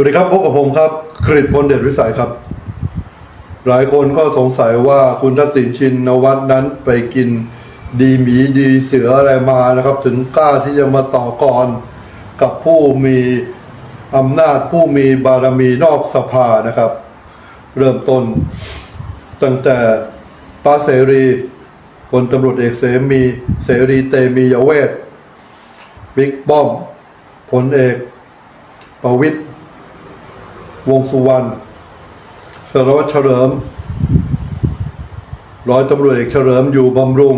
วัสดีครับพบกับผมครับกริตพลเดชวิสัยครับ หลายคนก็สงสัยว่าคุณทักษิณชินนวัตนั้นไปกินดีหมีดีเสืออะไรมานะครับ ถึงกล้าที่จะมาต่อกรกับผู้มีอำนาจผู้มีบารมีนอกสภานะครับ เริ่มต้น ตั้งแต่ป้าเสรีพลตำรวจเอกเสมีเสรีเตมียเวทบิ๊กป้อมพลเอกประวิตร วงสุวรรณสารวัตรเฉลิม ร้อยตำรวจเอกเฉลิมอยู่บำรุง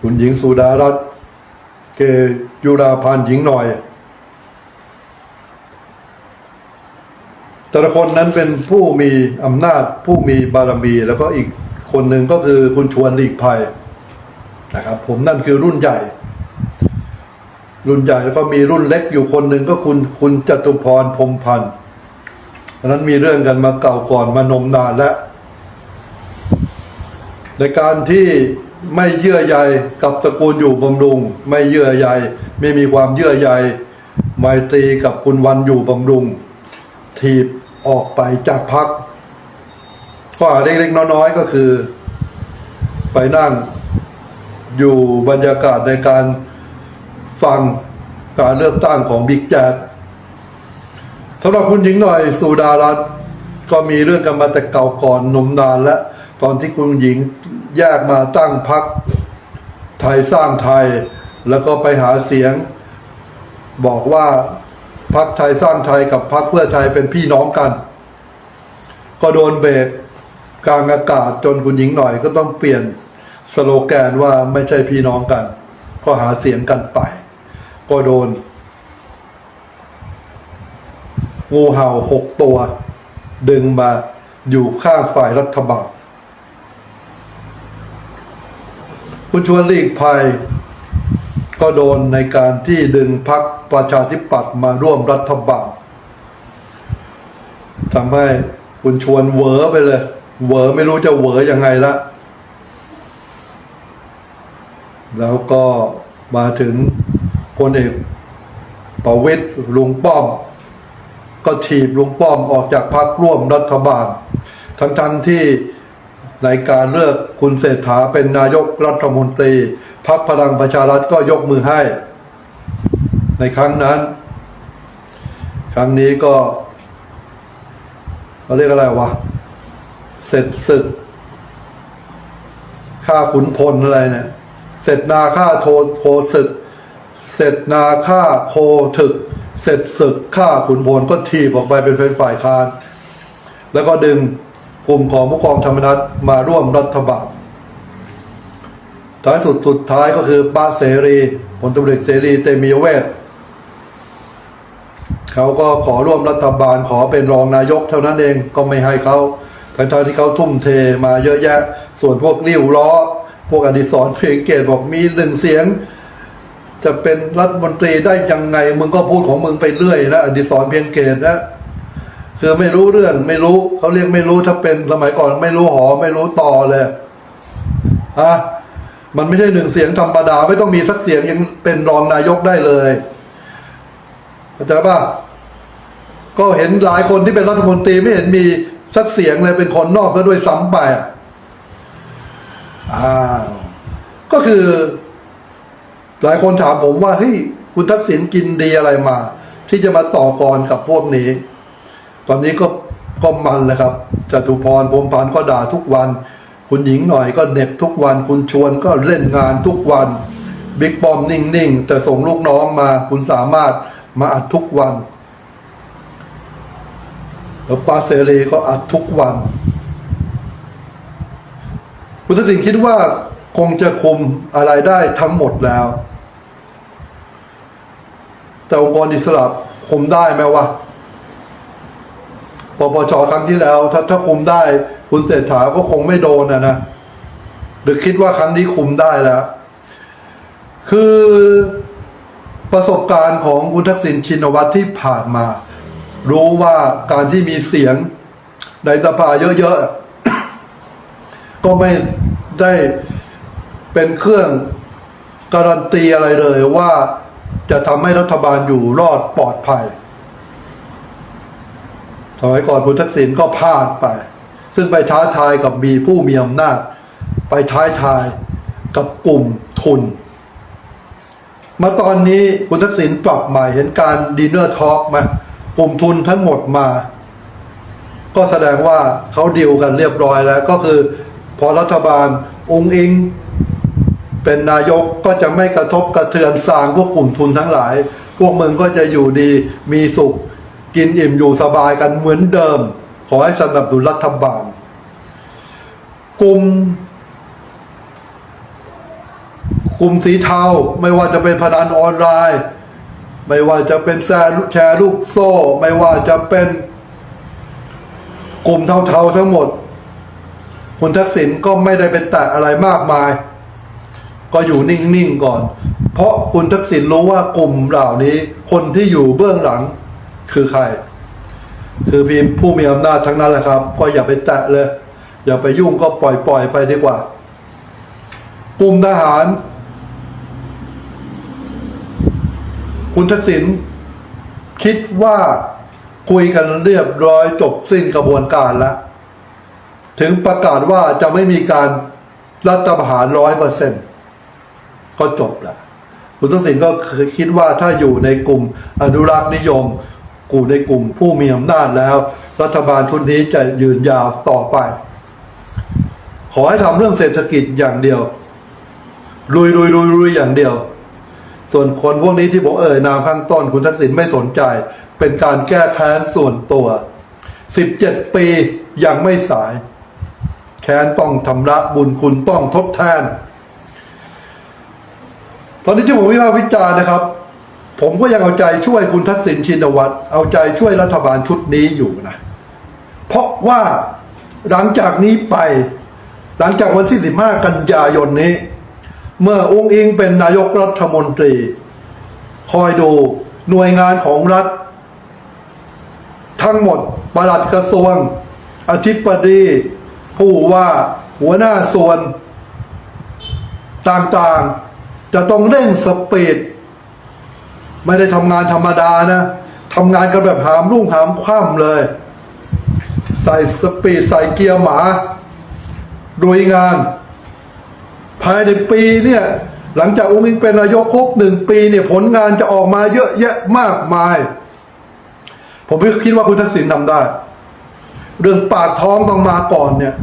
คุณหญิงสุดารัตน์เกยุราพันธ์หญิงหน่อย แต่ละคนนั้นเป็นผู้มีอำนาจผู้มีบารมี แล้วก็อีกคนหนึ่งก็คือคุณชวนหลีกภัยนะครับผมนั่นคือรุ่นใหญ่ รุ่นใหญ่แล้วก็มีรุ่นเล็กอยู่คนหนึ่งก็คุณคุณจตุพรพรมพันธ์อันนั้นมีเรื่องกันมาเก่าก่อนมานมนานแล้วในการที่ไม่เยื่อใยกับตระกูลอยู่บำรุง ไม่เยื่อใยไม่มีความเยื่อใยไมตรีกับคุณวันอยู่บำรุง ถีบออกไปจากพักข้อหาเล็กๆน้อยๆก็คือ ไปนั่งอยู่บรรยากาศในการฟัง การเลือกตั้งของบิ๊กแจ๊ดสำหรับคุณหญิงหน่อยสุดารัตน์ก็มีเรื่องกันมาแต่เก่าก่อนนมนานและ ตอนที่คุณหญิงแยกมาตั้งพักไทยสร้างไทย แล้วก็ไปหาเสียง บอกว่าพักไทยสร้างไทยกับพักเพื่อไทยเป็นพี่น้องกัน ก็โดนเบรกกลางอากาศจนคุณหญิงหน่อยก็ต้องเปลี่ยนสโลแกนว่าไม่ใช่พี่น้องกัน ก็หาเสียงกันไป ก็โดน งูเห่าหกตัว ดึงมาอยู่ข้างฝ่ายรัฐบาลคุณชวนหลีกภัย ก็โดนในการที่ดึงพักประชาธิปัตย์มาร่วมรัฐบาลทำให้คุณชวนเหวอไปเลยเหวอไม่รู้จะเหวอยังไงละ แล้วก็มาถึง พลเอกประวิตรลุงป้อม ก็ถีบลุงป้อมออกจากพรรคร่วมรัฐบาล ทั้งๆทที่ในการเลือกคุณเศรษฐาเป็นนายกรัฐมนตรีพรรคพลังประชารัฐก็ยกมือให้ ในครั้งนั้น ครั้งนี้ก็เขาเรียกอะไรวะ เสร็จศึกฆ่าขุนพลอะไรเนี่ย เสร็จนาฆ่าโทโคศึก เสร็จนาฆ่าโคถึก เสร็จศึกฆ่าขุนพลก็ทีบออกไปเป็นฝ่ายค้าน แล้วก็ดึงกลุ่มของผู้กองธรรมนัฐมาร่วมรัฐบาลท้ายสุดสุดท้ายก็คือป้าเสรีผลตำรวจเสรีเตมียเวทเขาก็ขอร่วมรัฐบาลขอเป็นรองนายกเท่านั้นเองก็ไม่ให้เขาทั้งๆที่เขาทุ่มเทมาเยอะแยะ ส่วนพวกริ้วล้อ พวกอดิศรเพียงเกตบอกมีหนึ่งเสียง จะเป็นรัฐมนตรีได้ยังไง มึงก็พูดของมึงไปเรื่อยนะอดิศรเพียงเกตนะคือไม่รู้เรื่องไม่รู้เขาเรียกไม่รู้ถ้าเป็นสมัยก่อนไม่รู้หอไม่รู้ต่อเลยอะมันไม่ใช่หนึ่งเสียงธรรมดา ไม่ต้องมีสักเสียงยังเป็นรองนายกได้เลยเข้าใจป่ะก็เห็นหลายคนที่เป็นรัฐมนตรีไม่เห็นมีสักเสียงเลยเป็นคนนอกซะด้วยซ้ำไปอะอ้าวก็คือ หลายคนถามผมว่าเฮ้ยคุณทักษิณกินดีอะไรมา ที่จะมาต่อกรกับพวกนี้ ตอนนี้ก็ก็มันแหละครับจตุพรพรมพันก็ด่าทุกวัน คุณหญิงหน่อยก็เหน็บทุกวัน คุณชวนก็เล่นงานทุกวันบิ๊กปอมนิ่งๆ แต่ส่งลูกน้องมาคุณสามารถมาอัดทุกวันแล้วปาเสรีก็อัดทุกวัน คุณทักษิณคิดว่าคงจะคุมอะไรได้ทั้งหมดแล้ว แต่องค์กรอิสระคุมได้ไหมวะปปชครั้งที่แล้ว ถ้าถ้าคุมได้ คุณเศรษฐาก็คงไม่โดนนะนะหรือคิดว่าครั้งนี้คุมได้แล้ว คือประสบการณ์ของคุณทักษิณชินวัตรที่ผ่านมา รู้ว่าการที่มีเสียงในสภาเยอะๆ ก็ไม่ได้เป็นเครื่องการันตีอะไรเลยว่า จะทำให้รัฐบาลอยู่รอดปลอดภัย สมัยก่อนคุณทักษิณก็พลาดไป ซึ่งไปท้าทายกับมีผู้มีอำนาจ ไปท้ายทายกับกลุ่มทุน มาตอนนี้คุณทักษิณปรับใหม่เห็นการดินเนอร์ทอล์กมากลุ่มทุนทั้งหมดมา ก็แสดงว่าเขาดีลกันเรียบร้อยแล้วก็คือ พอรัฐบาลองค์อิง เป็นนายกก็จะไม่กระทบกระเทือนสร้างพวกกลุ่มทุนทั้งหลาย พวกมึงก็จะอยู่ดีมีสุข กินอิ่มอยู่สบายกันเหมือนเดิม ขอให้สนับสนุนรัฐบาล กลุ่ม กลุ่มสีเทาไม่ว่าจะเป็นพนันออนไลน์ ไม่ว่าจะเป็นแชร์แชร์ลูกโซ่ ไม่ว่าจะเป็นกลุ่มเทาๆทั้งหมด คุณทักษิณก็ไม่ได้เป็นแตะอะไรมากมาย ก็อยู่นิ่งๆก่อน เพราะคุณทักษิณรู้ว่ากลุ่มเหล่านี้ คนที่อยู่เบื้องหลังคือใคร คือพีมผู้มีอำนาจทั้งนั้นแหละครับ ก็อย่าไปแตะเลย อย่าไปยุ่งก็ปล่อยปล่อยๆไปดีกว่า กลุ่มทหาร คุณทักษิณคิดว่าคุยกันเรียบร้อยจบสิ้นกระบวนการแล้วถึงประกาศว่าจะไม่มีการรัฐประหารร้อยเปอร์เซ็นต์ ก็จบละคุณทักษิณก็คยคิดว่าถ้าอยู่ในกลุ่มอนุรักษ์นิยมกลุ่มในกลุ่มผู้มีอำนาจแล้ว รัฐบาลชุดนี้จะยืนยาวต่อไป ขอให้ทำเรื่องเศรษฐกิจอย่างเดียวลุยลุยลุยลุยอย่างเดียว ส่วนคนพวกนี้ที่ผมเอ่ยนามข้างต้นคุณทักษิณไม่สนใจ เป็นการแก้แค้นส่วนตัว 17 ปียังไม่สาย แค้นต้องทำระบุญคุณต้องทดแทน ตอนนี้ที่ผมวิพากษ์วิจารณ์นะครับ ผมก็ยังเอาใจช่วยคุณทักษิณชินวัตรเอาใจช่วยรัฐบาลชุดนี้อยู่นะ เพราะว่าหลังจากนี้ไป หลังจากวันที่ 15 กันยายนนี้ เมื่อองค์อิงเป็นนายกรัฐมนตรี คอยดูหน่วยงานของรัฐ ทั้งหมดปลัดกระทรวง อธิบดี ผู้ว่าหัวหน้าส่วน ต่างๆ จะต้องเร่งสปีดไม่ได้ทำงานธรรมดานะทำงานกันแบบหามรุ่งหามคว่ำเลย ใส่สปีดใส่เกียร์หมาโดยงาน ภายในปีเนี่ยหลังจากองค์อิงเป็นนายกครบหนึ่งปีเนี่ยผลงานจะออกมาเยอะแยะมากมาย ผมคิดว่าคุณทักษิณทำได้ เรื่องปากท้องต้องมาก่อนเนี่ย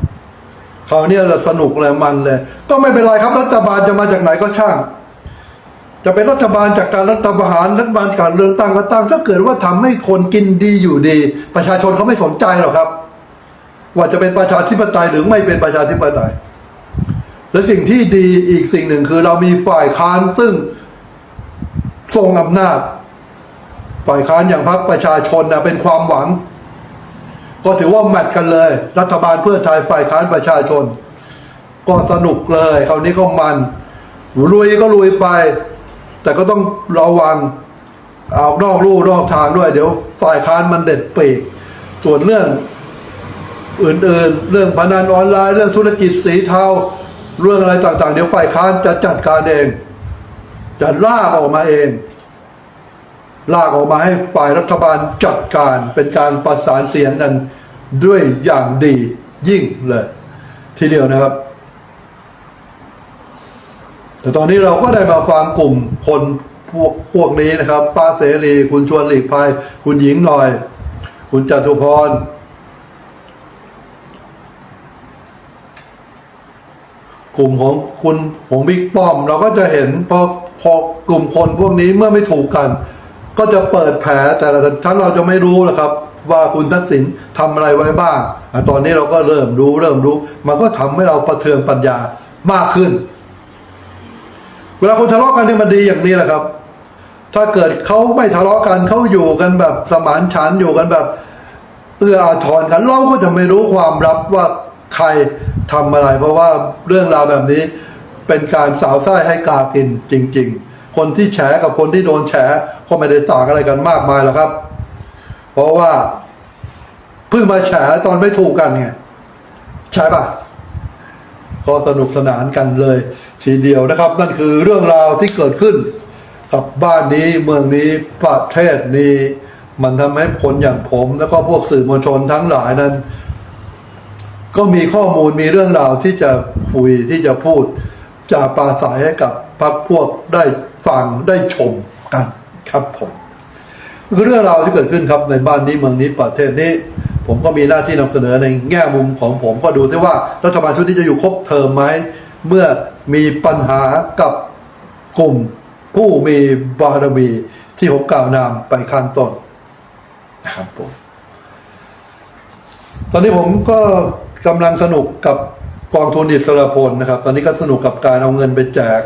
คราวเนี้ยเราสนุกเลยมันเลย ก็ไม่เป็นไรครับรัฐบาลจะมาจากไหนก็ช่าง จะเป็นรัฐบาลจากการรัฐประหารรัฐบาลการเลือกตั้งก็ตั้งถ้าเกิดว่าทำให้คนกินดีอยู่ดี ประชาชนเขาไม่สนใจหรอกครับ ว่าจะเป็นประชาธิปไตยหรือไม่เป็นประชาธิปไตย และสิ่งที่ดีอีกสิ่งหนึ่งคือเรามีฝ่ายค้านซึ่งทรงอำนาจ ฝ่ายค้านอย่างพรรคประชาชนนะเป็นความหวัง ก็ถือว่าแมทกันเลย รัฐบาลเพื่อไทยฝ่ายค้านประชาชน ก็สนุกเลย คราวนี้ก็มันลุยก็ลุยไป แต่ก็ต้องระวังออกนอกลู่นอกทางด้วย เดี๋ยวฝ่ายค้านมันเด็ดปีก ส่วนเรื่องอื่นๆ เรื่องพนันออนไลน์เรื่องธุรกิจสีเทาเรื่องอะไรต่างๆ เดี๋ยวฝ่ายค้านจะจัดการเอง จะลากออกมาเอง ลากออกมาให้ฝ่ายรัฐบาลจัดการเป็นการประสานเสียงกันด้วยอย่างดียิ่งเลย ทีเดียวนะครับ แต่ตอนนี้เราก็ได้มาฟังกลุ่มคนพวกพวกนี้นะครับป้าเสรีคุณชวนหลีกภัย คุณหญิงหน่อย คุณจตุพรกลุ่มของคุณของบิ๊กป้อม เราก็จะเห็นพอพอกลุ่มคนพวกนี้เมื่อไม่ถูกกัน ก็จะเปิดแผลแต่ท่านเราจะไม่รู้นะครับ ว่าคุณทักษิณทำอะไรไว้บ้างอ่ตอนนี้เราก็เริ่มรู้เริ่มรู้ มันก็ทำให้เราประเทืองปัญญามากขึ้น เวลาคนทะเลาะกันที่มันดีอย่างนี้แหละครับ ถ้าเกิดเขาไม่ทะเลาะกันเขาอยู่กันแบบสมานฉันอยู่กันแบบ เอื้ออาทรกันเราก็จะไม่รู้ความลับว่าใครทำอะไร เพราะว่าเรื่องราวแบบนี้เป็นการสาวไส้ให้กากินจริง ๆ คนที่แฉกับคนที่โดนแฉก็ไม่ได้ต่างอะไรกันมากมายหรอกครับ เพราะว่าเพิ่งมาแฉตอนไม่ถูกกันไงใช่ปะ ก็สนุกสนานกันเลย ทีเดียวนะครับ นั่นคือเรื่องราวที่เกิดขึ้น กับบ้านนี้เมืองนี้ประเทศนี้ มันทำให้คนอย่างผมแล้วก็พวกสื่อมวลชนทั้งหลายนั้น ก็มีข้อมูลมีเรื่องราวที่จะคุยที่จะพูดจะปราศัยให้กับพรรคพวกได้ฟังได้ชมกันครับผมเรื่องราวที่เกิดขึ้นครับในบ้านนี้เมืองนี้ประเทศนี้ ผมก็มีหน้าที่นำเสนอในแง่มุมของผมก็ดูที่ว่ารัฐบาลชุดนี้จะอยู่ครบเทอมไหมเมื่อมีปัญหากับกลุ่มผู้มีบารมีที่ผมกล่าวนามไปข้างต้นนะครับผมตอนนี้ผมก็กำลังสนุกกับกองทุนอิสระพลนะครับ ตอนนี้ก็สนุกกับการเอาเงินไปแจก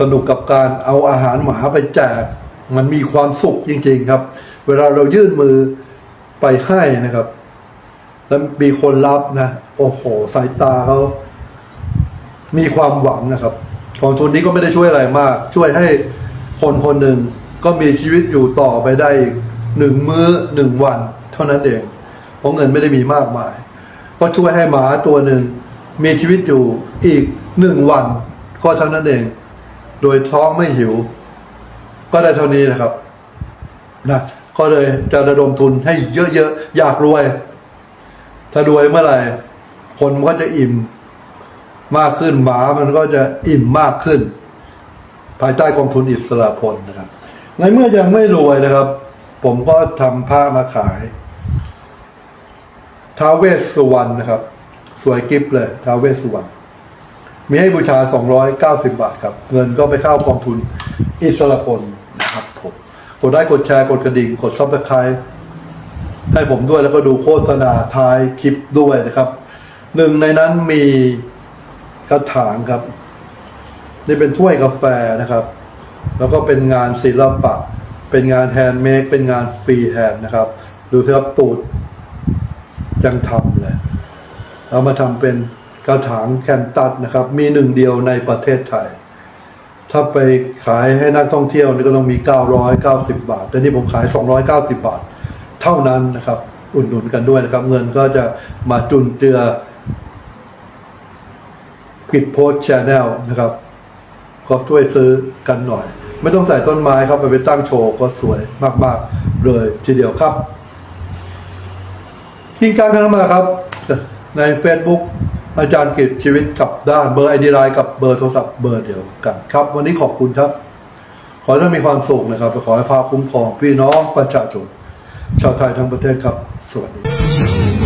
สนุกกับการเอาอาหารหมาไปแจก มันมีความสุขจริง ๆ ครับ เวลาเรายื่นมือไปให้นะครับ แล้วมีคนรับนะ โอ้โห สายตาเขามีความหวังนะครับกองทุนนี้ก็ไม่ได้ช่วยอะไรมาก ช่วยให้คนคนหนึ่งก็มีชีวิตอยู่ต่อไปได้อีกหนึ่งมื้อหนึ่งวัน เท่านั้นเอง เพราะเงินไม่ได้มีมากมาย ก็ช่วยให้หมาตัวหนึ่งมีชีวิตอยู่อีกหนึ่งวัน ก็เท่านั้นเอง โดยท้องไม่หิว ก็ได้เท่านี้นะครับนะก็เลยจะระดมทุนให้เยอะๆ อยากรวย ถ้ารวยเมื่อไหร่ คนมันก็จะอิ่มมากขึ้นหมามันก็จะอิ่มมากขึ้น ภายใต้กองทุนอิสระพลนะครับ ในเมื่อยังไม่รวยนะครับ ผมก็ทำผ้ามาขายท้าเวสสุวรรณนะครับ สวยกิฟเลยท้าเวสสุวรรณมีให้บูชา 290 บาทครับ เงินก็ไปเข้ากองทุนอิสระพลนะครับผมกดได้กดแชร์กดกระดิ่ง กดซับสไครต์ ให้ผมด้วยแล้วก็ดูโฆษณาท้ายคลิปด้วยนะครับหนึ่งในนั้นมีกระถางครับ นี่เป็นถ้วยกาแฟนะครับ แล้วก็เป็นงานศิลปะ เป็นงานแฮนด์เมดเป็นงานฟรีแฮนด์นะครับ ดูสิครับตูดยังทำเลยเอามาทำเป็นกระถางแคนตัสนะครับ มีหนึ่งเดียวในประเทศไทย ถ้าไปขายให้นักท่องเที่ยวนี่ก็ต้องมี 990 บาท แต่นี่ผมขาย 290 บาท เท่านั้นนะครับ อุดหนุนกันด้วยนะครับ เงินก็จะมาจุนเจือกิดโพสชแนลนะครับ ก็ช่วยซื้อกันหน่อย ไม่ต้องใส่ต้นไม้ครับไปไปตั้งโชว์ก็สวยมากๆเลยทีเดียวครับกินการกันมาครับ ใน Facebook อาจารย์กิจชีวิตกับด้านเบอร์ไอดีไลน์กับเบอร์โทรศัพท์เบอร์เดียวกันครับ วันนี้ขอบคุณครับ ขอให้ท่านมีความสุขนะครับขอให้พาคุ้มครองพี่น้องประชาชน ชาวไทยทั้งประเทศครับ สวัสดี